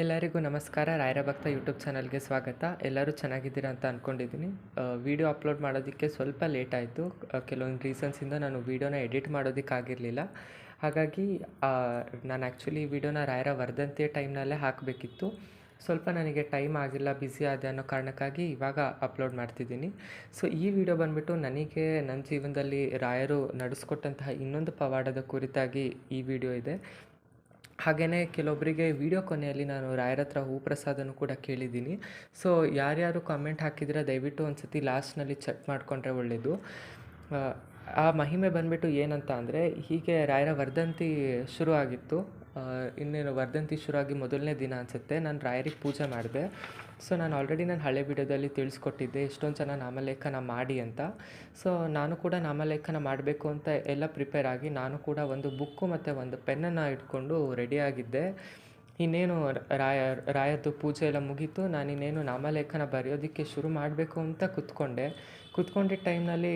ಎಲ್ಲರಿಗೂ ನಮಸ್ಕಾರ. ರಾಯರ ಭಕ್ತ ಯೂಟ್ಯೂಬ್ ಚಾನಲ್ಗೆ ಸ್ವಾಗತ. ಎಲ್ಲರೂ ಚೆನ್ನಾಗಿದ್ದೀರಾ ಅಂತ ಅಂದ್ಕೊಂಡಿದ್ದೀನಿ ವೀಡಿಯೋ ಅಪ್ಲೋಡ್ ಮಾಡೋದಕ್ಕೆ ಸ್ವಲ್ಪ ಲೇಟ್ ಆಯಿತು. ಕೆಲವೊಂದು ರೀಸನ್ಸಿಂದ ನಾನು ವೀಡಿಯೋನ ಎಡಿಟ್ ಮಾಡೋದಕ್ಕಾಗಿರಲಿಲ್ಲ. ಹಾಗಾಗಿ ನಾನು ಆ್ಯಕ್ಚುಲಿ ವೀಡಿಯೋನ ರಾಯರ ವರ್ಧಂತಿಯ ಟೈಮ್ನಲ್ಲೇ ಹಾಕಬೇಕಿತ್ತು. ಸ್ವಲ್ಪ ನನಗೆ ಟೈಮ್ ಆಗಿಲ್ಲ ಬ್ಯುಸಿ ಆದ ಅನ್ನೋ ಕಾರಣಕ್ಕಾಗಿ ಇವಾಗ ಅಪ್ಲೋಡ್ ಮಾಡ್ತಿದ್ದೀನಿ. ಸೊ ಈ ವಿಡಿಯೋ ಬಂದುಬಿಟ್ಟು ನನಗೆ, ನನ್ನ ಜೀವನದಲ್ಲಿ ರಾಯರು ನಡೆಸ್ಕೊಟ್ಟಂತಹ ಇನ್ನೊಂದು ಪವಾಡದ ಕುರಿತಾಗಿ ಈ ವಿಡಿಯೋ ಇದೆ. ಹಾಗೆಯೇ ಕೆಲವೊಬ್ಬರಿಗೆ ವಿಡಿಯೋ ಕೊನೆಯಲ್ಲಿ ನಾನು ರಾಯರ ಹತ್ರ ಹೂ ಪ್ರಸಾದನೂ ಕೂಡ ಕೇಳಿದ್ದೀನಿ. ಸೊ ಯಾರ್ಯಾರು ಕಾಮೆಂಟ್ ಹಾಕಿದ್ರೆ ದಯವಿಟ್ಟು ಒಂದು ಸತಿ ಲಾಸ್ಟ್ನಲ್ಲಿ ಚೆಕ್ ಮಾಡಿಕೊಂಡ್ರೆ ಒಳ್ಳೆಯದು ಆ, ಮಹಿಮೆ ಬಂದುಬಿಟ್ಟು ಏನಂತ ಅಂದರೆ ಹೀಗೆ ರಾಯರ ವರ್ಧಂತಿ ಶುರು ಆಗಿತ್ತು. ಇನ್ನೇನು ವರ್ಧಂತಿ ಶುರುವಾಗಿ ಮೊದಲನೇ ದಿನ ಅನಿಸುತ್ತೆ. ನಾನು ರಾಯರಿಗೆ ಪೂಜೆ ಮಾಡಿದೆ. ಸೊ ನಾನು ಆಲ್ರೆಡಿ ನಾನು ಹಳೆ ವಿಡಿಯೋದಲ್ಲಿ ತಿಳಿಸ್ಕೊಟ್ಟಿದ್ದೆ, ಎಷ್ಟೊಂದು ಜನ ನಾಮಲೇಖನ ಮಾಡಿ ಅಂತ. ಸೊ ನಾನು ಕೂಡ ನಾಮಲೇಖನ ಮಾಡಬೇಕು ಅಂತ ಎಲ್ಲ ಪ್ರಿಪೇರ್ ಆಗಿ ನಾನು ಕೂಡ ಒಂದು ಬುಕ್ಕು ಮತ್ತು ಒಂದು ಪೆನ್ನನ್ನು ಇಟ್ಕೊಂಡು ರೆಡಿಯಾಗಿದ್ದೆ ಇನ್ನೇನು ರಾಯ, ರಾಯದ್ದು ಪೂಜೆ ಎಲ್ಲ ಮುಗೀತು. ನಾನು ಇನ್ನೇನು ನಾಮಲೇಖನ ಬರೆಯೋದಕ್ಕೆ ಶುರು ಮಾಡಬೇಕು ಅಂತ ಕೂತ್ಕೊಂಡೆ. ಕೂತ್ಕೊಂಡಿದ್ದ ಟೈಮ್ನಲ್ಲಿ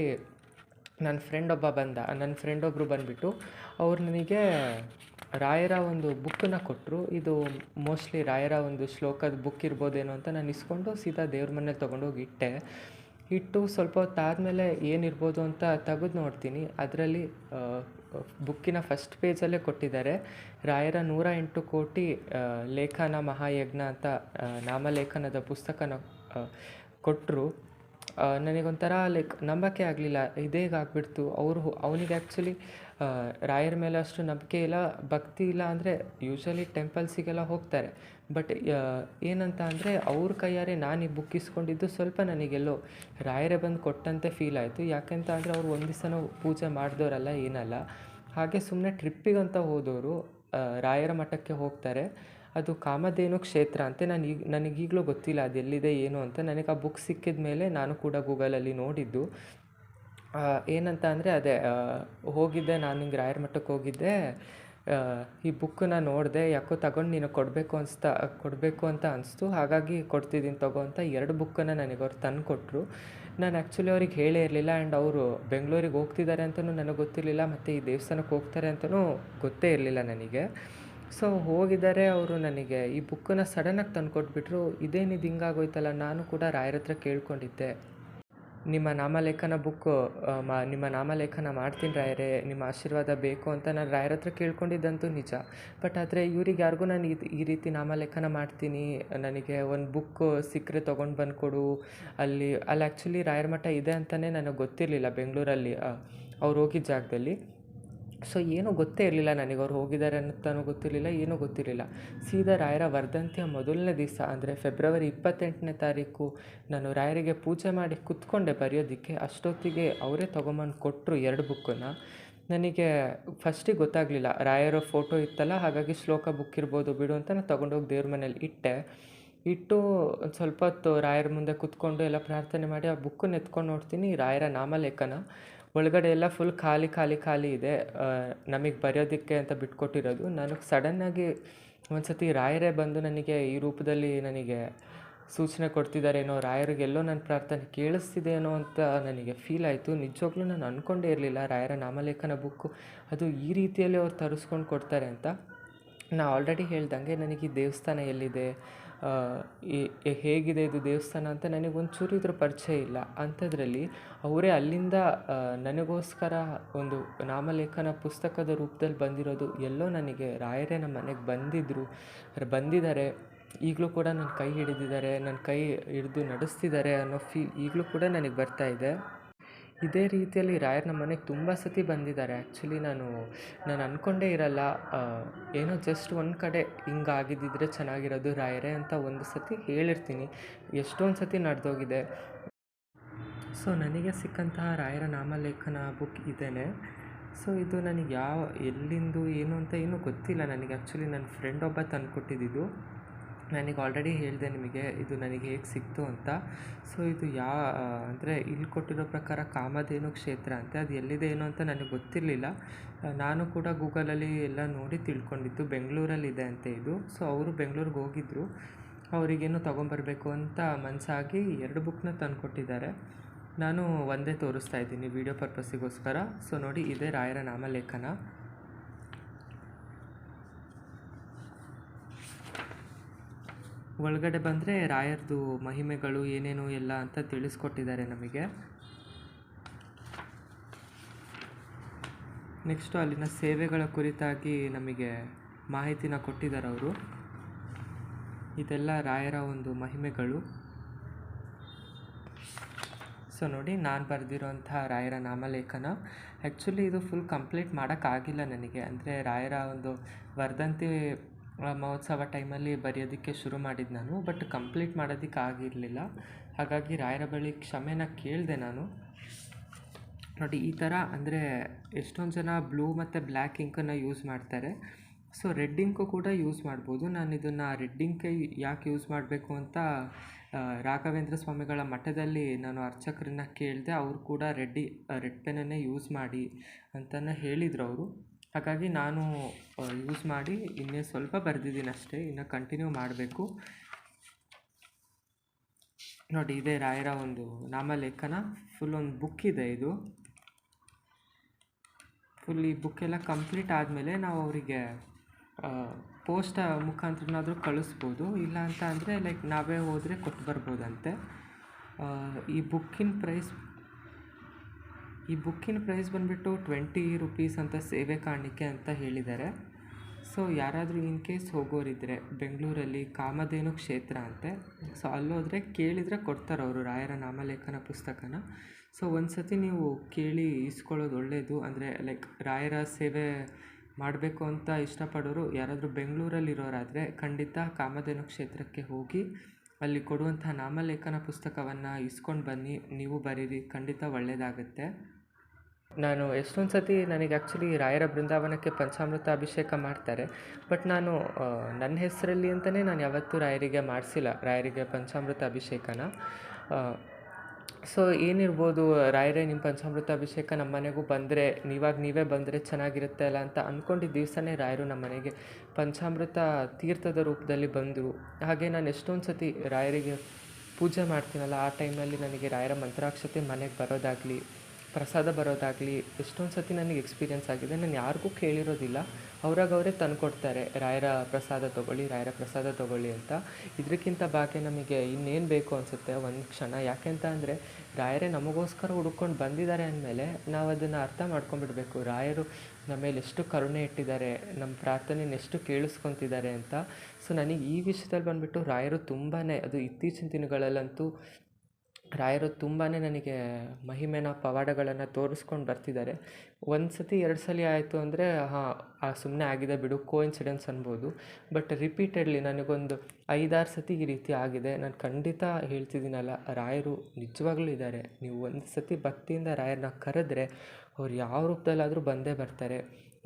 ನನ್ನ ಫ್ರೆಂಡ್ ಒಬ್ಬ ಬಂದ ನನ್ನ ಫ್ರೆಂಡ್ ಒಬ್ಬರು ಬಂದುಬಿಟ್ಟು ಅವ್ರು ನನಗೆ ರಾಯರ ಒಂದು ಬುಕ್ಕನ್ನ ಕೊಟ್ಟರು ಇದು ಮೋಸ್ಟ್ಲಿ ರಾಯರ ಒಂದು ಶ್ಲೋಕದ ಬುಕ್ ಇರ್ಬೋದೇನೋ ಅಂತ ನಾನು ಇಸ್ಕೊಂಡು ಸೀದಾ ದೇವ್ರ ಮನೇಲಿ ತೊಗೊಂಡೋಗಿ ಇಟ್ಟೆ. ಇಟ್ಟು ಸ್ವಲ್ಪ ಹೊತ್ತಾದಮೇಲೆ ಏನಿರ್ಬೋದು ಅಂತ ತೆಗೆದು ನೋಡ್ತೀನಿ. ಅದರಲ್ಲಿ ಬುಕ್ಕಿನ ಫಸ್ಟ್ ಪೇಜಲ್ಲೇ ಕೊಟ್ಟಿದ್ದಾರೆ. ರಾಯರ ನೂರ ಎಂಟು ಕೋಟಿ ಲೇಖನ ಮಹಾಯಜ್ಞ ಅಂತ ನಾಮಲೇಖನದ ಪುಸ್ತಕನ ಕೊಟ್ಟರು ನನಗೊಂಥರ ಲೈಕ್ ನಂಬಕ್ಕೆ ಆಗಲಿಲ್ಲ. ಇದೇಗಾಗ್ಬಿಡ್ತು ಅವರು ಅವನಿಗೆ ಆ್ಯಕ್ಚುಲಿ ರಾಯರ ಮೇಲೆ ಅಷ್ಟು ನಂಬಿಕೆ ಇಲ್ಲ, ಭಕ್ತಿ ಇಲ್ಲ ಅಂದರೆ ಯೂಶ್ವಲಿ ಟೆಂಪಲ್ಸಿಗೆಲ್ಲ ಹೋಗ್ತಾರೆ. ಬಟ್ ಏನಂತ ಅಂದರೆ ಅವ್ರ ಕೈಯಾರೆ ನಾನು ಈ ಬುಕ್ ಇಸ್ಕೊಂಡಿದ್ದು ಸ್ವಲ್ಪ ನನಗೆಲ್ಲೋ ರಾಯರೇ ಬಂದು ಕೊಟ್ಟಂತೆ ಫೀಲ್ ಆಯಿತು. ಯಾಕೆಂತ ಅಂದರೆ ಅವ್ರು ಒಂದು ದಿವಸನೂ ಪೂಜೆ ಮಾಡಿದವರಲ್ಲ ಏನಲ್ಲ. ಹಾಗೆ ಸುಮ್ಮನೆ ಟ್ರಿಪ್ಪಿಗಂತ ಹೋದವರು ರಾಯರ ಮಠಕ್ಕೆ ಹೋಗ್ತಾರೆ. ಅದು ಕಾಮಧೇನು ಕ್ಷೇತ್ರ ಅಂತ ನಾನು ಈಗ, ನನಗೀಗಲೂ ಗೊತ್ತಿಲ್ಲ ಅದೆಲ್ಲಿದೆ ಏನು ಅಂತ. ನನಗೆ ಆ ಬುಕ್ ಸಿಕ್ಕಿದ ಮೇಲೆ ನಾನು ಕೂಡ ಗೂಗಲಲ್ಲಿ ನೋಡಿದ್ದು. ಏನಂತ ಅಂದರೆ ಅದೇ ಹೋಗಿದ್ದೆ, ನಾನು ಹಿಂಗೆ ರಾಯರ ಮಠಕ್ಕೆ ಹೋಗಿದ್ದೆ. ಈ ಬುಕ್ಕನ್ನ ನೋಡಿದೆ, ಯಾಕೋ ತಗೊಂಡು ನೀನು ಕೊಡಬೇಕು ಅನಿಸ್ತಾ, ಕೊಡಬೇಕು ಅಂತ ಅನಿಸ್ತು. ಹಾಗಾಗಿ ಕೊಡ್ತಿದ್ದೀನಿ ತಗೋ ಅಂತ ಎರಡು ಬುಕ್ಕನ್ನು ನನಗೆ ಅವ್ರು ತಂದು ಕೊಟ್ಟರು ನಾನು ಆ್ಯಕ್ಚುಲಿ ಅವ್ರಿಗೆ ಹೇಳೇ ಇರಲಿಲ್ಲ ಆ್ಯಂಡ್ ಅವರು ಬೆಂಗಳೂರಿಗೆ ಹೋಗ್ತಿದ್ದಾರೆ ಅಂತಲೂ ನನಗೆ ಗೊತ್ತಿರಲಿಲ್ಲ, ಮತ್ತು ಈ ದೇವಸ್ಥಾನಕ್ಕೆ ಹೋಗ್ತಾರೆ ಅಂತಲೂ ಗೊತ್ತೇ ಇರಲಿಲ್ಲ ನನಗೆ. ಸೊ ಹೋಗಿದ್ದಾರೆ ಅವರು ನನಗೆ. ಈ ಬುಕ್ಕನ್ನು ಸಡನ್ನಾಗಿ ತಂದು ಕೊಟ್ಬಿಟ್ರು ಇದೇನಿದು ಹಿಂಗಾಗೋಯ್ತಲ್ಲ ನಾನು ಕೂಡ ರಾಯರ ಹತ್ರ ಕೇಳ್ಕೊಂಡಿದ್ದೆ. ನಿಮ್ಮ ನಾಮಲೇಖನ ಬುಕ್ಕು ಮಾ, ನಿಮ್ಮ ನಾಮಲೇಖನ ಮಾಡ್ತೀನಿ ರಾಯರೇ, ನಿಮ್ಮ ಆಶೀರ್ವಾದ ಬೇಕು ಅಂತ ನಾನು ರಾಯರ ಹತ್ರ ಕೇಳ್ಕೊಂಡಿದ್ದಂತೂ ನಿಜ. ಬಟ್ ಆದರೆ ಇವ್ರಿಗೆ ಯಾರಿಗೂ ನಾನು ಇದು ಈ ರೀತಿ ನಾಮಲೇಖನ ಮಾಡ್ತೀನಿ, ನನಗೆ ಒಂದು ಬುಕ್ಕು ಸಿಕ್ಕರೆ ತೊಗೊಂಡು ಬಂದು ಕೊಡು ಅಲ್ಲಿ ಅಲ್ಲಿ ಆ್ಯಕ್ಚುಲಿ ರಾಯರ ಮಠ ಇದೆ ಅಂತಲೇ ನನಗೆ ಗೊತ್ತಿರಲಿಲ್ಲ ಬೆಂಗಳೂರಲ್ಲಿ ಅವ್ರು ಹೋಗಿದ್ದ ಜಾಗದಲ್ಲಿ. ಸೊ ಏನೂ ಗೊತ್ತೇ ಇರಲಿಲ್ಲ ನನಗೆ. ಅವ್ರು ಹೋಗಿದ್ದಾರೆ ಅಂತಾನೂ ಗೊತ್ತಿರಲಿಲ್ಲ, ಏನೂ ಗೊತ್ತಿರಲಿಲ್ಲ. ಸೀದಾ ರಾಯರ ವರ್ಧಂತಿಯ ಮೊದಲನೇ ದಿವಸ, ಅಂದರೆ ಫೆಬ್ರವರಿ ಇಪ್ಪತ್ತೆಂಟನೇ ತಾರೀಕು, ನಾನು ರಾಯರಿಗೆ ಪೂಜೆ ಮಾಡಿ ಕುತ್ಕೊಂಡೆ ಬರೆಯೋದಕ್ಕೆ. ಅಷ್ಟೊತ್ತಿಗೆ ಅವರೇ ತೊಗೊಂಬಂದು ಕೊಟ್ಟರು ಎರಡು ಬುಕ್ಕನ್ನು. ನನಗೆ ಫಸ್ಟಿಗೆ ಗೊತ್ತಾಗಲಿಲ್ಲ. ರಾಯರ ಫೋಟೋ ಇತ್ತಲ್ಲ, ಹಾಗಾಗಿ ಶ್ಲೋಕ ಬುಕ್ ಇರ್ಬೋದು, ಬಿಡು ಅಂತ ನಾನು ತೊಗೊಂಡೋಗಿ ದೇವ್ರ ಮನೇಲಿ ಇಟ್ಟೆ. ಇಟ್ಟು ಒಂದು ಸ್ವಲ್ಪ ಹೊತ್ತು ರಾಯರ ಮುಂದೆ ಕುತ್ಕೊಂಡು ಎಲ್ಲ ಪ್ರಾರ್ಥನೆ ಮಾಡಿ ಆ ಬುಕ್ಕನ್ನು ಎತ್ಕೊಂಡು ನೋಡ್ತೀನಿ, ರಾಯರ ನಾಮಲೇಖನ. ಒಳಗಡೆ ಎಲ್ಲ ಫುಲ್ ಖಾಲಿ ಖಾಲಿ ಖಾಲಿ ಇದೆ. ನಮಗೆ ಬರೆಯೋದಕ್ಕೆ ಅಂತ ಬಿಟ್ಕೊಟ್ಟಿರೋದು. ನನಗೆ ಸಡನ್ನಾಗಿ ಒಂದು ಸತಿ ರಾಯರೇ ಬಂದು ನನಗೆ ಈ ರೂಪದಲ್ಲಿ ನನಗೆ ಸೂಚನೆ ಕೊಡ್ತಿದ್ದಾರೇನೋ ರಾಯರಿಗೆಲ್ಲೋ ನನ್ನ ಪ್ರಾರ್ಥನೆ ಕೇಳಿಸ್ತಿದೆಯೇನೋ ಅಂತ ನನಗೆ ಫೀಲ್ ಆಯಿತು. ನಿಜವಾಗ್ಲೂ ನಾನು ಅಂದ್ಕೊಂಡೇ ಇರಲಿಲ್ಲ ರಾಯರ ನಾಮಲೇಖನ ಬುಕ್ಕು ಅದು ಈ ರೀತಿಯಲ್ಲಿ ಅವ್ರು ತರಿಸ್ಕೊಂಡು ಕೊಡ್ತಾರೆ ಅಂತ. ನಾ ಆಲ್ರೆಡಿ ಹೇಳ್ದಂಗೆ ನನಗೆ ಈ ದೇವಸ್ಥಾನ ಎಲ್ಲಿದೆ? ಹೇಗಿದೆ ಇದು ದೇವಸ್ಥಾನ ಅಂತ ನನಗೆ ಒಂಚೂರು ಇದ್ರ ಪರಿಚಯ ಇಲ್ಲ. ಅಂಥದ್ರಲ್ಲಿ ಅವರೇ ಅಲ್ಲಿಂದ ನನಗೋಸ್ಕರ ಒಂದು ನಾಮಲೇಖನ ಪುಸ್ತಕದ ರೂಪದಲ್ಲಿ ಬಂದಿರೋದು ಎಲ್ಲೋ ನನಗೆ ರಾಯರೇ ನಮ್ಮ ಮನೆಗೆ ಬಂದಿದ್ದರು ಬಂದಿದ್ದಾರೆ, ಈಗಲೂ ಕೂಡ ನನ್ನ ಕೈ ಹಿಡಿದಿದ್ದಾರೆ, ನನ್ನ ಕೈ ಹಿಡಿದು ನಡೆಸ್ತಿದ್ದಾರೆ ಅನ್ನೋ ಫೀಲ್ ಈಗಲೂ ಕೂಡ ನನಗೆ ಬರ್ತಾ ಇದೆ. ಇದೇ ರೀತಿಯಲ್ಲಿ ರಾಯರ್ ನಮ್ಮ ಮನೆಗೆ ತುಂಬ ಸತಿ ಬಂದಿದ್ದಾರೆ. ಆ್ಯಕ್ಚುಲಿ ನಾನು ನಾನು ಅಂದ್ಕೊಂಡೇ ಇರಲ್ಲ. ಏನೋ ಜಸ್ಟ್ ಒಂದು ಕಡೆ ಹಿಂಗೆ ಆಗಿದ್ದಿದ್ರೆ ಚೆನ್ನಾಗಿರೋದು ರಾಯರೇ ಅಂತ ಒಂದು ಸತಿ ಹೇಳಿರ್ತೀನಿ. ಎಷ್ಟೊಂದು ಸತಿ ನಡೆದೋಗಿದೆ. ಸೊ, ನನಗೆ ಸಿಕ್ಕಂತಹ ರಾಯರ ನಾಮಲೇಖನ ಬುಕ್ ಇದೇನೆ. ಸೊ, ಇದು ನನಗೆ ಯಾವ, ಎಲ್ಲಿಂದು, ಏನು ಅಂತ ಏನೂ ಗೊತ್ತಿಲ್ಲ ನನಗೆ. ಆ್ಯಕ್ಚುಲಿ ನನ್ನ ಫ್ರೆಂಡ್ ಒಬ್ಬ ತಂದುಕೊಟ್ಟಿದ್ದು. ನನಗೆ ಆಲ್ರೆಡಿ ಹೇಳಿದೆ ನಿಮಗೆ, ಇದು ನನಗೆ ಹೇಗೆ ಸಿಕ್ತು ಅಂತ. ಸೊ ಇದು ಯಾ ಅಂದರೆ ಇಲ್ಲಿ ಕೊಟ್ಟಿರೋ ಪ್ರಕಾರ ಕಾಮಧೇನು ಕ್ಷೇತ್ರ ಅಂತೆ. ಅದು ಎಲ್ಲಿದೆ ಏನೋ ಅಂತ ನನಗೆ ಗೊತ್ತಿರಲಿಲ್ಲ. ನಾನು ಕೂಡ ಗೂಗಲಲ್ಲಿ ಎಲ್ಲ ನೋಡಿ ತಿಳ್ಕೊಂಡಿದ್ದು. ಬೆಂಗಳೂರಲ್ಲಿದೆ ಅಂತ ಇದು. ಸೊ ಅವರು ಬೆಂಗಳೂರಿಗೆ ಹೋಗಿದ್ದರು ಅವರಿಗೇನು ತೊಗೊಂಬರ್ಬೇಕು ಅಂತ ಮನಸ್ಸಾಗಿ ಎರಡು ಬುಕ್ನ ತಂದುಕೊಟ್ಟಿದ್ದಾರೆ. ನಾನು ಒಂದೇ ತೋರಿಸ್ತಾ ಇದ್ದೀನಿ ವಿಡಿಯೋ ಪರ್ಪಸ್ಸಿಗೋಸ್ಕರ ಸೊ ನೋಡಿ, ಇದೇ ರಾಯರ ನಾಮಲೇಖನ. ಒಳಗಡೆ ಬಂದರೆ ರಾಯರದು ಮಹಿಮೆಗಳು ಏನೇನು ಎಲ್ಲ ಅಂತ ತಿಳಿಸ್ಕೊಟ್ಟಿದ್ದಾರೆ ನಮಗೆ. ನೆಕ್ಸ್ಟು ಅಲ್ಲಿನ ಸೇವೆಗಳ ಕುರಿತಾಗಿ ನಮಗೆ ಮಾಹಿತಿನ ಕೊಟ್ಟಿದ್ದಾರೆ ಅವರು. ಇದೆಲ್ಲ ರಾಯರ ಒಂದು ಮಹಿಮೆಗಳು. ಸೊ ನೋಡಿ, ನಾನು ಬರೆದಿರೋಂಥ ರಾಯರ ನಾಮಲೇಖನ. ಆ್ಯಕ್ಚುಲಿ ಇದು ಫುಲ್ ಕಂಪ್ಲೀಟ್ ಮಾಡೋಕ್ಕಾಗಿಲ್ಲ ನನಗೆ. ಅಂದರೆ ರಾಯರ ಒಂದು ವರ್ಧಂತಿ ಮಹೋತ್ಸವ ಟೈಮಲ್ಲಿ ಬರೆಯೋದಕ್ಕೆ ಶುರು ಮಾಡಿದ್ದು ನಾನು, ಬಟ್ ಕಂಪ್ಲೀಟ್ ಮಾಡೋದಕ್ಕೆ ಆಗಿರಲಿಲ್ಲ. ಹಾಗಾಗಿ ರಾಯರ ಬಳಿ ಕ್ಷಮೆನ ಕೇಳಿದೆ ನಾನು. ನೋಡಿ, ಈ ಥರ ಅಂದರೆ ಎಷ್ಟೊಂದು ಜನ ಬ್ಲೂ ಮತ್ತು ಬ್ಲ್ಯಾಕ್ ಇಂಕನ್ನು ಯೂಸ್ ಮಾಡ್ತಾರೆ. ಸೊ, ರೆಡ್ ಇಂಕು ಕೂಡ ಯೂಸ್ ಮಾಡ್ಬೋದು. ನಾನು ಇದನ್ನು ರೆಡ್ ಇಂಕೆ ಯಾಕೆ ಯೂಸ್ ಮಾಡಬೇಕು ಅಂತ ರಾಘವೇಂದ್ರ ಸ್ವಾಮಿಗಳ ಮಠದಲ್ಲಿ ನಾನು ಅರ್ಚಕರನ್ನ ಕೇಳಿದೆ, ಅವರು ಕೂಡ ರೆಡ್ಡಿ ರೆಡ್ ಪೆನ್ನನ್ನೇ ಯೂಸ್ ಮಾಡಿ ಅಂತಲೇ ಹೇಳಿದರು ಅವರು. ಹಾಗಾಗಿ ನಾನು ಯೂಸ್ ಮಾಡಿ ಇನ್ನೇ ಸ್ವಲ್ಪ ಬರೆದಿದ್ದೀನಿ ಅಷ್ಟೇ, ಇನ್ನು ಕಂಟಿನ್ಯೂ ಮಾಡಬೇಕು. ನೋಡಿ, ಇದೇ ರಾಯರ ಒಂದು ನಾಮಲೇಖನ ಫುಲ್ ಒಂದು ಬುಕ್ ಇದೆ ಇದು. ಫುಲ್ ಈ ಬುಕ್ ಎಲ್ಲ ಕಂಪ್ಲೀಟ್ ಆದಮೇಲೆ ನಾವು ಅವರಿಗೆ ಪೋಸ್ಟ್ ಮುಖಾಂತರನಾದರೂ ಕಳಿಸ್ಬೋದು. ಇಲ್ಲ ಅಂತ ಅಂದರೆ ಲೈಕ್ ನಾವೇ ಹೋದರೆ ಕೊಟ್ಟು ಬರ್ಬೋದಂತೆ. ಈ ಬುಕ್ಕಿನ ಪ್ರೈಸ್ ಈ ಬುಕ್ಕಿನ ಪ್ರೈಸ್ ಬಂದುಬಿಟ್ಟು ಟ್ವೆಂಟಿ ರುಪೀಸ್ ಅಂತ ಸೇವೆ ಕಾಣಿಕೆ ಅಂತ ಹೇಳಿದ್ದಾರೆ. ಸೊ ಯಾರಾದರೂ ಇನ್ ಕೇಸ್ ಹೋಗೋರಿದ್ದರೆ ಬೆಂಗಳೂರಲ್ಲಿ ಕಾಮಧೇನು ಕ್ಷೇತ್ರ ಅಂತೆ. ಸೊ ಅಲ್ಲೋದ್ರೆ ಕೇಳಿದರೆ ಕೊಡ್ತಾರೆ ಅವರು ರಾಯರ ನಾಮಲೇಖನ ಪುಸ್ತಕನ. ಸೊ ಒಂದು ಸತಿ ನೀವು ಕೇಳಿ ಇಸ್ಕೊಳ್ಳೋದು ಒಳ್ಳೆಯದು ಅಂದರೆ ಲೈಕ್ ರಾಯರ ಸೇವೆ ಮಾಡಬೇಕು ಅಂತ ಇಷ್ಟಪಡೋರು ಯಾರಾದರೂ ಬೆಂಗಳೂರಲ್ಲಿರೋರಾದರೆ ಖಂಡಿತ ಕಾಮಧೇನು ಕ್ಷೇತ್ರಕ್ಕೆ ಹೋಗಿ ಅಲ್ಲಿ ಕೊಡುವಂಥ ನಾಮಲೇಖನ ಪುಸ್ತಕವನ್ನು ಇಸ್ಕೊಂಡು ಬನ್ನಿ, ನೀವು ಬರೀರಿ, ಖಂಡಿತ ಒಳ್ಳೆಯದಾಗುತ್ತೆ ನಾನು ಎಷ್ಟೊಂದು ಸತಿ ನನಗೆ ಆ್ಯಕ್ಚುಲಿ ರಾಯರ ಬೃಂದಾವನಕ್ಕೆ ಪಂಚಾಮೃತ ಅಭಿಷೇಕ ಮಾಡ್ತಾರೆ ಬಟ್ ನಾನು ನನ್ನ ಹೆಸರಲ್ಲಿ ಅಂತಲೇ ನಾನು ಯಾವತ್ತೂ ರಾಯರಿಗೆ ಮಾಡಿಸಿಲ್ಲ, ರಾಯರಿಗೆ ಪಂಚಾಮೃತ ಅಭಿಷೇಕನ. ಸೊ ಏನಿರ್ಬೋದು, ರಾಯರೇ ನಿಮ್ಮ ಪಂಚಾಮೃತ ಅಭಿಷೇಕ ನಮ್ಮ ಮನೆಗೂ ಬಂದರೆ, ನೀವಾಗ ನೀವೇ ಬಂದರೆ ಚೆನ್ನಾಗಿರುತ್ತೆ ಅಲ್ಲ ಅಂತ ಅಂದ್ಕೊಂಡಿದ್ದ ದಿವಸನೇ ರಾಯರು ನಮ್ಮ ಮನೆಗೆ ಪಂಚಾಮೃತ ತೀರ್ಥದ ರೂಪದಲ್ಲಿ ಬಂದರು. ಹಾಗೆ ನಾನು ಎಷ್ಟೊಂದು ಸತಿ ರಾಯರಿಗೆ ಪೂಜೆ ಮಾಡ್ತೀನಲ್ಲ, ಆ ಟೈಮಲ್ಲಿ ನನಗೆ ರಾಯರ ಮಂತ್ರಾಕ್ಷತೆ ಮನೆಗೆ ಬರೋದಾಗಲಿ ಪ್ರಸಾದ ಬರೋದಾಗಲಿ, ಎಷ್ಟೊಂದು ಸತಿ ನನಗೆ ಎಕ್ಸ್ಪೀರಿಯೆನ್ಸ್ ಆಗಿದೆ. ನಾನು ಯಾರಿಗೂ ಕೇಳಿರೋದಿಲ್ಲ. ಅವ್ರಾಗ ಅವರೇ ತಂದುಕೊಡ್ತಾರೆ, ರಾಯರ ಪ್ರಸಾದ ತೊಗೊಳ್ಳಿ, ರಾಯರ ಪ್ರಸಾದ ತೊಗೊಳ್ಳಿ ಅಂತ. ಇದಕ್ಕಿಂತ ಬಾಕಿ ನಮಗೆ ಇನ್ನೇನು ಬೇಕು ಅನಿಸುತ್ತೆ ಒಂದು ಕ್ಷಣ. ಯಾಕೆಂತ ಅಂದರೆ, ರಾಯರೇ ನಮಗೋಸ್ಕರ ಹುಡ್ಕೊಂಡು ಬಂದಿದ್ದಾರೆ ಅಂದಮೇಲೆ ನಾವು ಅದನ್ನು ಅರ್ಥ ಮಾಡ್ಕೊಂಡ್ಬಿಡ್ಬೇಕು. ರಾಯರು ನಮ್ಮ ಮೇಲೆ ಎಷ್ಟು ಕರುಣೆ ಇಟ್ಟಿದ್ದಾರೆ ನಮ್ಮ ಪ್ರಾರ್ಥನೆನ ಎಷ್ಟು ಕೇಳಿಸ್ಕೊತಿದ್ದಾರೆ ಅಂತ. ಸೊ, ನನಗೆ ಈ ವಿಷಯದಲ್ಲಿ ಬಂದುಬಿಟ್ಟು ರಾಯರು ತುಂಬಾ ಅದು ಇತ್ತೀಚಿನ ದಿನಗಳಲ್ಲಂತೂ ರಾಯರು ತುಂಬಾ ನನಗೆ ಮಹಿಮೆನ ಪವಾಡಗಳನ್ನು ತೋರಿಸ್ಕೊಂಡು ಬರ್ತಿದ್ದಾರೆ. ಒಂದು ಸತಿ ಎರಡು ಸಲ ಆಯಿತು ಅಂದರೆ ಹಾಂ ಸುಮ್ಮನೆ ಆಗಿದೆ ಬಿಡು ಕೋ ಇನ್ಸಿಡೆನ್ಸ್ ಅನ್ಬೋದು. ಬಟ್ ರಿಪೀಟೆಡ್ಲಿ ನನಗೊಂದು ಐದಾರು ಸತಿ ಈ ರೀತಿ ಆಗಿದೆ. ನಾನು ಖಂಡಿತ ಹೇಳ್ತಿದ್ದೀನಲ್ಲ, ರಾಯರು ನಿಜವಾಗ್ಲೂ ಇದ್ದಾರೆ. ನೀವು ಒಂದು ಸತಿ ಭಕ್ತಿಯಿಂದ ರಾಯರನ್ನ ಕರೆದ್ರೆ ಅವ್ರು ಯಾವ ರೂಪದಲ್ಲಾದರೂ ಬಂದೇ ಬರ್ತಾರೆ.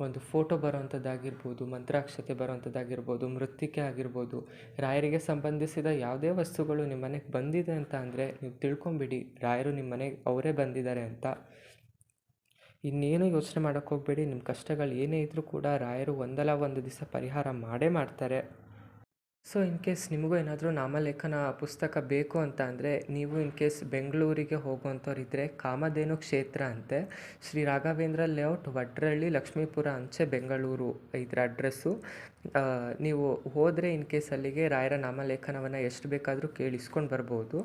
ಒಂದು ಫೋಟೋ ಬರೋವಂಥದ್ದಾಗಿರ್ಬೋದು, ಮಂತ್ರಾಕ್ಷತೆ ಬರೋವಂಥದ್ದಾಗಿರ್ಬೋದು, ಮೃತ್ತಿಕೆ ಆಗಿರ್ಬೋದು, ರಾಯರಿಗೆ ಸಂಬಂಧಿಸಿದ ಯಾವುದೇ ವಸ್ತುಗಳು ನಿಮ್ಮ ಮನೆಗೆ ಬಂದಿದೆ ಅಂತ ಅಂದರೆ ನೀವು ತಿಳ್ಕೊಂಬಿಡಿ, ರಾಯರು ನಿಮ್ಮ ಮನೆಗೆ ಅವರೇ ಬಂದಿದ್ದಾರೆ ಅಂತ. ಇನ್ನೇನು ಯೋಚನೆ ಮಾಡೋಕ್ಕೆ ಹೋಗಬೇಡಿ, ನಿಮ್ಮ ಕಷ್ಟಗಳು ಏನೇ ಇದ್ದರೂ ಕೂಡ ರಾಯರು ಒಂದಲ್ಲ ಒಂದು ದಿವಸ ಪರಿಹಾರ ಮಾಡೇ ಮಾಡ್ತಾರೆ. ಸೊ ಇನ್ ಕೇಸ್ ನಿಮಗೂ ಏನಾದರೂ ನಾಮಲೇಖನ ಪುಸ್ತಕ ಬೇಕು ಅಂತ ಅಂದರೆ, ನೀವು ಇನ್ ಕೇಸ್ ಬೆಂಗಳೂರಿಗೆ ಹೋಗುವಂಥವ್ರಿದ್ದರೆ ಕಾಮಧೇನು ಕ್ಷೇತ್ರ ಅಂತೆ. ಶ್ರೀ ರಾಘವೇಂದ್ರ ಲೇಔಟ್ ವಡ್ರಳ್ಳಿ ಲಕ್ಷ್ಮೀಪುರ ಅಂಚೆ ಬೆಂಗಳೂರು ಇದರ ಅಡ್ರೆಸ್ಸು ನೀವು ಹೋದರೆ ಇನ್ ಕೇಸ್ ಅಲ್ಲಿಗೆ ರಾಯರ ನಾಮಲೇಖನವನ್ನು ಎಷ್ಟು ಬೇಕಾದರೂ ಕೇಳಿಸ್ಕೊಂಡು ಬರ್ಬೋದು.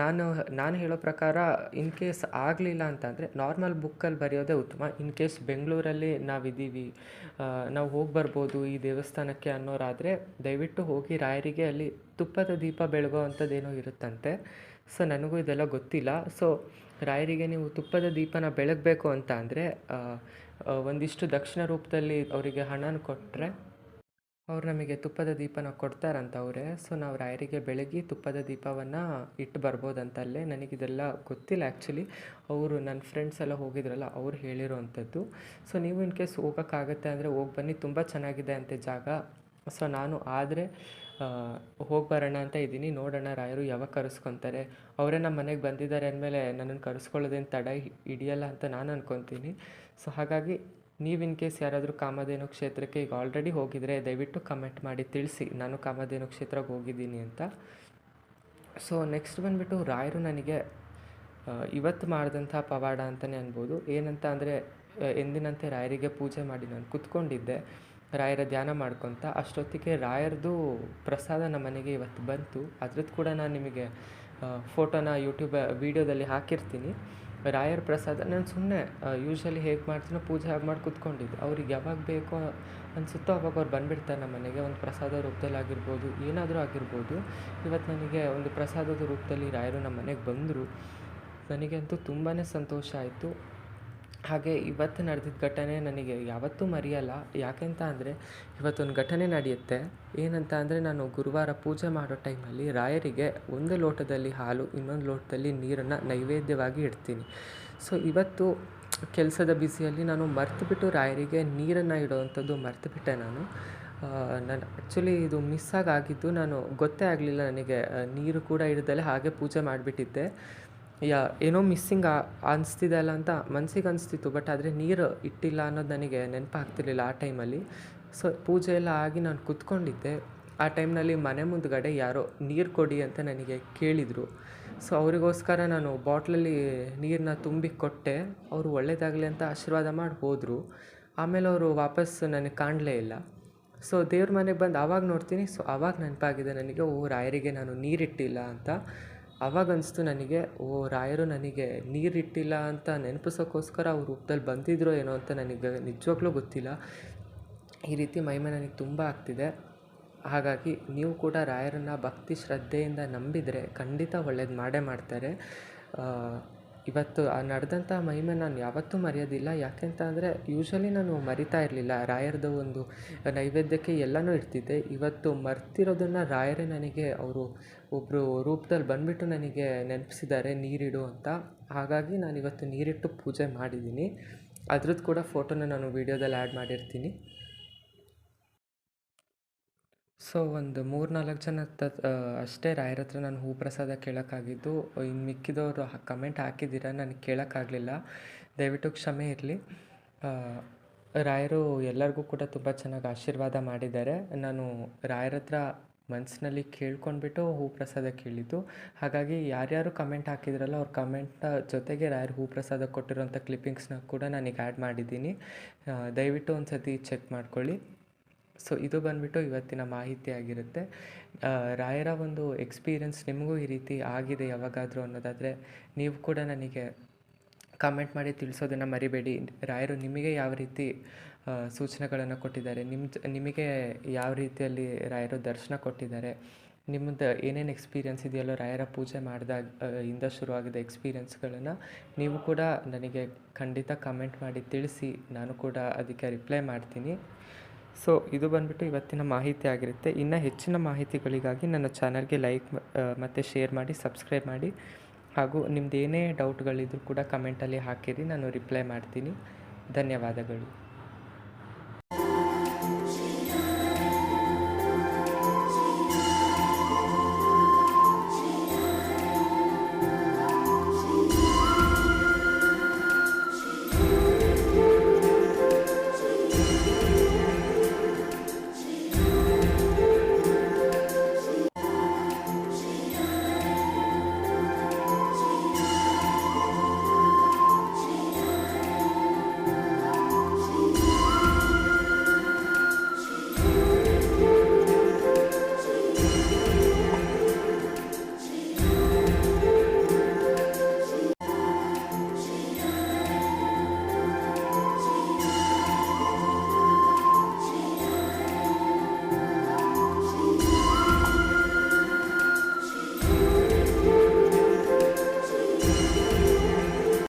ನಾನು ನಾನು ಹೇಳೋ ಪ್ರಕಾರ ಇನ್ ಕೇಸ್ ಆಗಲಿಲ್ಲ ಅಂತಂದರೆ ನಾರ್ಮಲ್ ಬುಕ್ಕಲ್ಲಿ ಬರೆಯೋದೇ ಉತ್ತಮ. ಇನ್ ಕೇಸ್ ಬೆಂಗಳೂರಲ್ಲಿ ನಾವಿದ್ದೀವಿ ಇದ್ದೀವಿ ನಾವು ಹೋಗಿ ಬರ್ಬೋದು ಈ ದೇವಸ್ಥಾನಕ್ಕೆ ಅನ್ನೋರಾದರೆ, ದಯವಿಟ್ಟು ಹೋಗಿ ರಾಯರಿಗೆ ಅಲ್ಲಿ ತುಪ್ಪದ ದೀಪ ಬೆಳಗೋ ಅಂಥದ್ದೇನೋ ಇರುತ್ತಂತೆ. ಸೊ ನನಗೂ ಇದೆಲ್ಲ ಗೊತ್ತಿಲ್ಲ. ಸೊ ರಾಯರಿಗೆ ನೀವು ತುಪ್ಪದ ದೀಪನ ಬೆಳಗಬೇಕು ಅಂತ ಅಂದರೆ ಒಂದಿಷ್ಟು ದಕ್ಷಿಣ ರೂಪದಲ್ಲಿ ಅವರಿಗೆ ಹಣನ ಕೊಟ್ಟರೆ ಅವ್ರು ನಮಗೆ ತುಪ್ಪದ ದೀಪನ ಕೊಡ್ತಾರಂತ ಅವರೇ. ಸೊ ನಾವು ರಾಯರಿಗೆ ಬೆಳಗ್ಗೆ ತುಪ್ಪದ ದೀಪವನ್ನು ಇಟ್ಟು ಬರ್ಬೋದಂತಲ್ಲೇ ನನಗಿದೆಲ್ಲ ಗೊತ್ತಿಲ್ಲ ಆ್ಯಕ್ಚುಲಿ ಅವರು ನನ್ನ ಫ್ರೆಂಡ್ಸ್ ಎಲ್ಲ ಹೋಗಿದ್ರಲ್ಲ, ಅವ್ರು ಹೇಳಿರೋ ಅಂಥದ್ದು ಸೊ ನೀವು ಇನ್ ಕೇಸ್ ಹೋಗೋಕ್ಕಾಗತ್ತೆ ಅಂದರೆ ಹೋಗಿ ಬನ್ನಿ, ತುಂಬ ಚೆನ್ನಾಗಿದೆ ಅಂತೆ ಜಾಗ. ಸೊ ನಾನು ಆದರೆ ಹೋಗಿ ಬರೋಣ ಅಂತ ಇದ್ದೀನಿ. ನೋಡೋಣ ರಾಯರು ಯಾವಾಗ ಕರೆಸ್ಕೊತಾರೆ. ಅವರೇ ನಮ್ಮ ಮನೆಗೆ ಬಂದಿದ್ದಾರೆ ಅಂದಮೇಲೆ ನನ್ನನ್ನು ಕರೆಸ್ಕೊಳ್ಳೋದೇನು ತಡ ಹಿಡಿಯಲ್ಲ ಅಂತ ನಾನು ಅಂದ್ಕೊತೀನಿ ಸೊ ಹಾಗಾಗಿ ನೀವು ಇನ್ ಕೇಸ್ ಯಾರಾದರೂ ಕಾಮಧೇನು ಕ್ಷೇತ್ರಕ್ಕೆ ಈಗ ಆಲ್ರೆಡಿ ಹೋಗಿದ್ರೆ ದಯವಿಟ್ಟು ಕಮೆಂಟ್ ಮಾಡಿ ತಿಳಿಸಿ. ನಾನು ಕಾಮಧೇನು ಕ್ಷೇತ್ರಕ್ಕೆ ಹೋಗಿದ್ದೀನಿ ಅಂತ. ಸೊ ನೆಕ್ಸ್ಟ್ ಬಂದುಬಿಟ್ಟು ರಾಯರು ನನಗೆ ಇವತ್ತು ಮಾಡಿದಂಥ ಪವಾಡ ಅಂತಲೇ ಅನ್ಬೋದು. ಏನಂತ ಅಂದರೆ ಎಂದಿನಂತೆ ರಾಯರಿಗೆ ಪೂಜೆ ಮಾಡಿ ನಾನು ಕುತ್ಕೊಂಡಿದ್ದೆ. ರಾಯರ ಧ್ಯಾನ ಮಾಡ್ಕೊತ. ಅಷ್ಟೊತ್ತಿಗೆ ರಾಯರದು ಪ್ರಸಾದ ನಮ್ಮ ಮನೆಗೆ ಇವತ್ತು ಬಂತು. ಅದ್ರದ್ದು ಕೂಡ ನಾನು ನಿಮಗೆ ಫೋಟೋನ ಯೂಟ್ಯೂಬ್ ವೀಡಿಯೋದಲ್ಲಿ ಹಾಕಿರ್ತೀನಿ. ರಾಯರ ಪ್ರಸಾದ, ನಾನು ಸುಮ್ಮನೆ ಯೂಶ್ವಲಿ ಹೇಗೆ ಮಾಡ್ತೀನೋ ಪೂಜೆ ಹಾಗೆ ಮಾಡಿ ಕೂತ್ಕೊಂಡಿದ್ದು. ಅವ್ರಿಗೆ ಯಾವಾಗ ಬೇಕೋ ಅನಿಸುತ್ತೋ ಅವಾಗ ಅವ್ರು ಬಂದುಬಿಡ್ತಾರೆ ನಮ್ಮ ಮನೆಗೆ. ಒಂದು ಪ್ರಸಾದ ರೂಪದಲ್ಲಿ ಆಗಿರ್ಬೋದು, ಏನಾದರೂ ಆಗಿರ್ಬೋದು. ಇವತ್ತು ನನಗೆ ಒಂದು ಪ್ರಸಾದದ ರೂಪದಲ್ಲಿ ರಾಯರು ನಮ್ಮ ಮನೆಗೆ ಬಂದರು. ನನಗಂತೂ ತುಂಬಾ ಸಂತೋಷ ಆಯಿತು. ಹಾಗೆ ಇವತ್ತು ನಡೆದಿದ್ದ ಘಟನೆ ನನಗೆ ಯಾವತ್ತೂ ಮರೆಯಲ್ಲ. ಯಾಕೆಂತ ಅಂದರೆ ಇವತ್ತೊಂದು ಘಟನೆ ನಡೆಯುತ್ತೆ. ಏನಂತ ಅಂದರೆ ನಾನು ಗುರುವಾರ ಪೂಜೆ ಮಾಡೋ ಟೈಮಲ್ಲಿ ರಾಯರಿಗೆ ಒಂದು ಲೋಟದಲ್ಲಿ ಹಾಲು, ಇನ್ನೊಂದು ಲೋಟದಲ್ಲಿ ನೀರನ್ನು ನೈವೇದ್ಯವಾಗಿ ಇಡ್ತೀನಿ. ಸೊ ಇವತ್ತು ಕೆಲಸದ ಬ್ಯುಸಿಯಲ್ಲಿ ನಾನು ಮರ್ತುಬಿಟ್ಟು ರಾಯರಿಗೆ ನೀರನ್ನು ಇಡೋವಂಥದ್ದು ಮರ್ತುಬಿಟ್ಟೆ ನಾನು. ನಾನು ಆ್ಯಕ್ಚುಲಿ ಇದು ಮಿಸ್ಸಾಗಿ ಆಗಿದ್ದು ನಾನು ಗೊತ್ತೇ ಆಗಲಿಲ್ಲ ನನಗೆ. ನೀರು ಕೂಡ ಇಡ್ದಲೆ ಹಾಗೆ ಪೂಜೆ ಮಾಡಿಬಿಟ್ಟಿದ್ದೆ. ಯಾ, ಏನೋ ಮಿಸ್ಸಿಂಗ್ ಅನಿಸ್ತಿದೆ ಅಲ್ಲ ಅಂತ ಮನಸ್ಸಿಗೆ ಅನಿಸ್ತಿತ್ತು. ಬಟ್ ಆದರೆ ನೀರು ಇಟ್ಟಿಲ್ಲ ಅನ್ನೋದು ನನಗೆ ನೆನಪಾಗ್ತಿರ್ಲಿಲ್ಲ ಆ ಟೈಮಲ್ಲಿ ಸೊ ಪೂಜೆ ಎಲ್ಲ ಆಗಿ ನಾನು ಕುತ್ಕೊಂಡಿದ್ದೆ. ಆ ಟೈಮ್ನಲ್ಲಿ ಮನೆ ಮುಂದ್ಗಡೆ ಯಾರೋ ನೀರು ಕೊಡಿ ಅಂತ ನನಗೆ ಕೇಳಿದರು. ಸೊ ಅವರಿಗೋಸ್ಕರ ನಾನು ಬಾಟ್ಲಲ್ಲಿ ನೀರನ್ನ ತುಂಬಿ ಕೊಟ್ಟೆ. ಅವರು ಒಳ್ಳೇದಾಗಲಿ ಅಂತ ಆಶೀರ್ವಾದ ಮಾಡಿ ಹೋದರು. ಆಮೇಲೆ ಅವರು ವಾಪಸ್ ನನಗೆ ಕಾಣಲೇ ಇಲ್ಲ. ಸೊ ದೇವ್ರ ಮನೆಗೆ ಬಂದು ಆವಾಗ ನೋಡ್ತೀನಿ. ಸೊ ಆವಾಗ ನೆನಪಾಗಿದೆ ನನಗೆ, ಓ, ರಾಯರಿಗೆ ನಾನು ನೀರಿಟ್ಟಿಲ್ಲ ಅಂತ. ಆವಾಗ ಅನಿಸ್ತು ನನಗೆ, ಓ ರಾಯರು ನನಗೆ ನೀರಿಟ್ಟಿಲ್ಲ ಅಂತ ನೆನಪಿಸೋಕ್ಕೋಸ್ಕರ ಅವ್ರ ರೂಪದಲ್ಲಿ ಬಂದಿದ್ರೋ ಏನೋ ಅಂತ ನನಗೆ ನಿಜವಾಗ್ಲೂ ಗೊತ್ತಿಲ್ಲ. ಈ ರೀತಿ ಮಹಿಮೆ ನನಗೆ ತುಂಬ ಆಗ್ತಿದೆ. ಹಾಗಾಗಿ ನೀವು ಕೂಡ ರಾಯರನ್ನು ಭಕ್ತಿ ಶ್ರದ್ಧೆಯಿಂದ ನಂಬಿದರೆ ಖಂಡಿತ ಒಳ್ಳೇದು ಮಾಡೇ ಮಾಡ್ತಾರೆ. ಇವತ್ತು ಆ ನಡೆದಂಥ ಮಹಿಮೆ ನಾನು ಯಾವತ್ತೂ ಮರೆಯೋದಿಲ್ಲ. ಯಾಕೆಂತ ಅಂದರೆ ಯೂಶ್ವಲಿ ನಾನು ಮರಿತಾ ಇರಲಿಲ್ಲ. ರಾಯರದು ಒಂದು ನೈವೇದ್ಯಕ್ಕೆ ಎಲ್ಲನೂ ಇರ್ತಿದ್ದೆ ಇವತ್ತು ಮರ್ತಿರೋದನ್ನು ರಾಯರೇ ನನಗೆ, ಅವರು ಒಬ್ಬರು ರೂಪದಲ್ಲಿ ಬಂದುಬಿಟ್ಟು ನನಗೆ ನೆನಪಿಸಿದ್ದಾರೆ, ನೀರಿಡು ಅಂತ. ಹಾಗಾಗಿ ನಾನು ಇವತ್ತು ನೀರಿಟ್ಟು ಪೂಜೆ ಮಾಡಿದ್ದೀನಿ. ಅದ್ರದ್ದು ಕೂಡ ಫೋಟೋನ ನಾನು ವೀಡಿಯೋದಲ್ಲಿ ಆ್ಯಡ್ ಮಾಡಿರ್ತೀನಿ. ಸೊ ಒಂದು ಮೂರು ನಾಲ್ಕು ಜನ ತ ಅಷ್ಟೇ ರಾಯರ ಹತ್ರ ನಾನು ಹೂ ಪ್ರಸಾದ ಕೇಳೋಕ್ಕಾಗಿದ್ದು, ಇನ್ನು ಮಿಕ್ಕಿದವರು ಕಮೆಂಟ್ ಹಾಕಿದ್ದೀರ ನನಗೆ ಕೇಳೋಕ್ಕಾಗಲಿಲ್ಲ. ದಯವಿಟ್ಟು ಕ್ಷಮೆ ಇರಲಿ. ರಾಯರು ಎಲ್ಲರಿಗೂ ಕೂಡ ತುಂಬ ಚೆನ್ನಾಗಿ ಆಶೀರ್ವಾದ ಮಾಡಿದ್ದಾರೆ. ನಾನು ರಾಯರ ಹತ್ರ ಮನಸ್ಸಿನಲ್ಲಿ ಕೇಳ್ಕೊಂಡ್ಬಿಟ್ಟು ಹೂ ಪ್ರಸಾದ ಕೇಳಿದ್ದು. ಹಾಗಾಗಿ ಯಾರ್ಯಾರು ಕಮೆಂಟ್ ಹಾಕಿದ್ರಲ್ಲ ಅವ್ರ ಕಮೆಂಟ್ ಜೊತೆಗೆ ರಾಯರ್ ಹೂ ಪ್ರಸಾದ ಕೊಟ್ಟಿರೋಂಥ ಕ್ಲಿಪ್ಪಿಂಗ್ಸ್ನ ಕೂಡ ನಾನೀಗ ಆ್ಯಡ್ ಮಾಡಿದ್ದೀನಿ. ದಯವಿಟ್ಟು ಒಂದು ಸತಿ ಚೆಕ್ ಮಾಡ್ಕೊಳ್ಳಿ. ಸೊ ಇದು ಬಂದ್ಬಿಟ್ಟು ಇವತ್ತಿನ ಮಾಹಿತಿ ಆಗಿರುತ್ತೆ. ರಾಯರ ಒಂದು ಎಕ್ಸ್ಪೀರಿಯನ್ಸ್ ನಿಮಗೂ ಈ ರೀತಿ ಆಗಿದೆ ಯಾವಾಗಾದರೂ ಅನ್ನೋದಾದರೆ, ನೀವು ಕೂಡ ನನಗೆ ಕಮೆಂಟ್ ಮಾಡಿ ತಿಳಿಸೋದನ್ನು ಮರಿಬೇಡಿ. ರಾಯರು ನಿಮಗೆ ಯಾವ ರೀತಿ ಸೂಚನೆಗಳನ್ನು ಕೊಟ್ಟಿದ್ದಾರೆ ನಿಮ್ಮ ನಿಮಗೆ ಯಾವ ರೀತಿಯಲ್ಲಿ ರಾಯರು ದರ್ಶನ ಕೊಟ್ಟಿದ್ದಾರೆ ನಿಮ್ಮದು ಏನೇನು ಎಕ್ಸ್ಪೀರಿಯನ್ಸ್ ಇದೆಯಲ್ಲೋ ರಾಯರ ಪೂಜೆ ಮಾಡಿದಾಗ ಇಂದ ಶುರುವಾಗಿದ್ದ ಎಕ್ಸ್ಪೀರಿಯನ್ಸ್ಗಳನ್ನು ನೀವು ಕೂಡ ನನಗೆ ಖಂಡಿತ ಕಮೆಂಟ್ ಮಾಡಿ ತಿಳಿಸಿ. ನಾನು ಕೂಡ ಅದಕ್ಕೆ ರಿಪ್ಲೈ ಮಾಡ್ತೀನಿ. ಸೊ ಇದು ಬಂದುಬಿಟ್ಟು ಇವತ್ತಿನ ಮಾಹಿತಿ ಆಗಿರುತ್ತೆ. ಇನ್ನು ಹೆಚ್ಚಿನ ಮಾಹಿತಿಗಳಿಗಾಗಿ ನನ್ನ ಚಾನಲ್ಗೆ ಲೈಕ್ ಮತ್ತು ಶೇರ್ ಮಾಡಿ, ಸಬ್ಸ್ಕ್ರೈಬ್ ಮಾಡಿ. ಹಾಗೂ ನಿಮ್ಮದೇನೇ ಡೌಟ್ಗಳಿದ್ರು ಕೂಡ ಕಮೆಂಟಲ್ಲಿ ಹಾಕಿರಿ. ನಾನು ರಿಪ್ಲೈ ಮಾಡ್ತೀನಿ. ಧನ್ಯವಾದಗಳು.